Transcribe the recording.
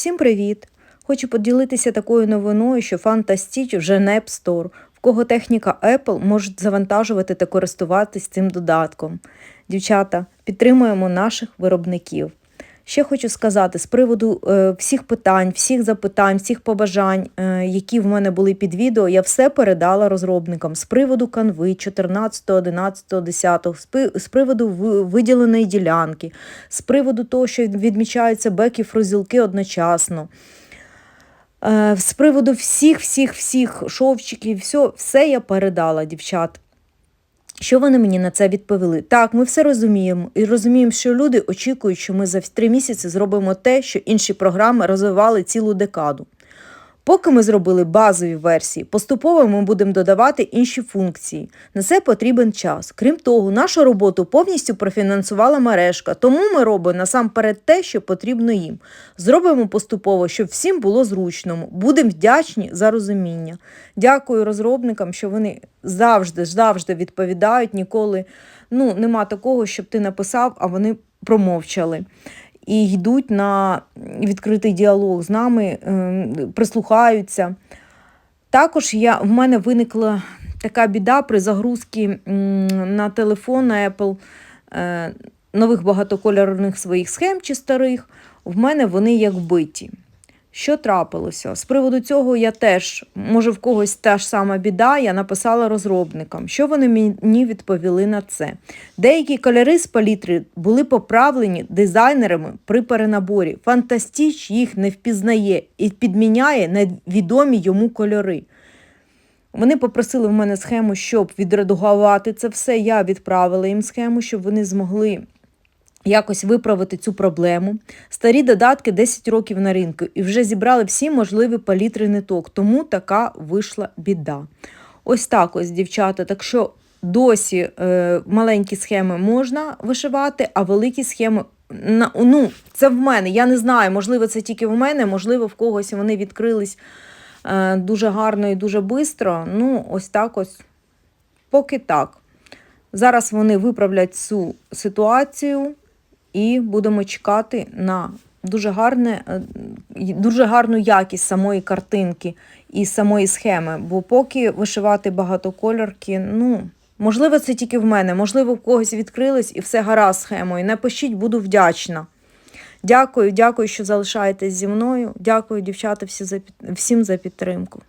Всім привіт! Хочу поділитися такою новиною, що Fantastic вже не App Store. В кого техніка Apple можуть завантажувати та користуватись цим додатком. Дівчата, підтримуємо наших виробників. Ще хочу сказати з приводу е, всіх питань, всіх запитань, всіх побажань, е, які в мене були під відео, я все передала розробникам з приводу канви 14, 11, 10, з приводу виділеної ділянки, з приводу того, що відмічаються беки фрузілки одночасно. Е, З приводу всіх, всіх, всіх шовчиків, все, все я передала, дівчат. Що вони мені на це відповіли? Так, ми все розуміємо і розуміємо, що люди очікують, що ми за три місяці зробимо те, що інші програми розвивали цілу декаду. Поки ми зробили базові версії, поступово ми будемо додавати інші функції. На це потрібен час. Крім того, нашу роботу повністю профінансувала мережка, тому ми робимо насамперед те, що потрібно їм. Зробимо поступово, щоб всім було зручно. Будемо вдячні за розуміння. Дякую розробникам, що вони завжди, завжди відповідають, ніколи ну, нема такого, щоб ти написав, а вони промовчали і йдуть на відкритий діалог з нами, ем, прислухаються. Також я, в мене виникла така біда при загрузці на телефон на Apple е, нових багатокольорних своїх схем чи старих. В мене вони як биті. Що трапилося? З приводу цього я теж, може, в когось та ж сама біда, я написала розробникам. Що вони мені відповіли на це? Деякі кольори з палітри були поправлені дизайнерами при перенаборі. Фантастіч їх не впізнає і підміняє невідомі йому кольори. Вони попросили в мене схему, щоб відредагувати це все. Я відправила їм схему, щоб вони змогли якось виправити цю проблему. Старі додатки 10 років на ринку і вже зібрали всі можливі палітри ниток, тому така вийшла біда. Ось так ось, дівчата. Так що досі е, маленькі схеми можна вишивати, а великі схеми. На, ну, це в мене. Я не знаю, можливо, це тільки в мене, можливо, в когось вони відкрились е, дуже гарно і дуже швидко. Ну, ось так ось. Поки так. Зараз вони виправлять цю ситуацію і будемо чекати на дуже, гарне, е, дуже гарну якість самої картинки і самої схеми. Бо поки вишивати багатокольорки, ну, можливо, це тільки в мене, можливо, в когось відкрились і все гаразд схемою. Напишіть, буду вдячна. Дякую, дякую, що залишаєтесь зі мною. Дякую, дівчата, всі за, всім за підтримку.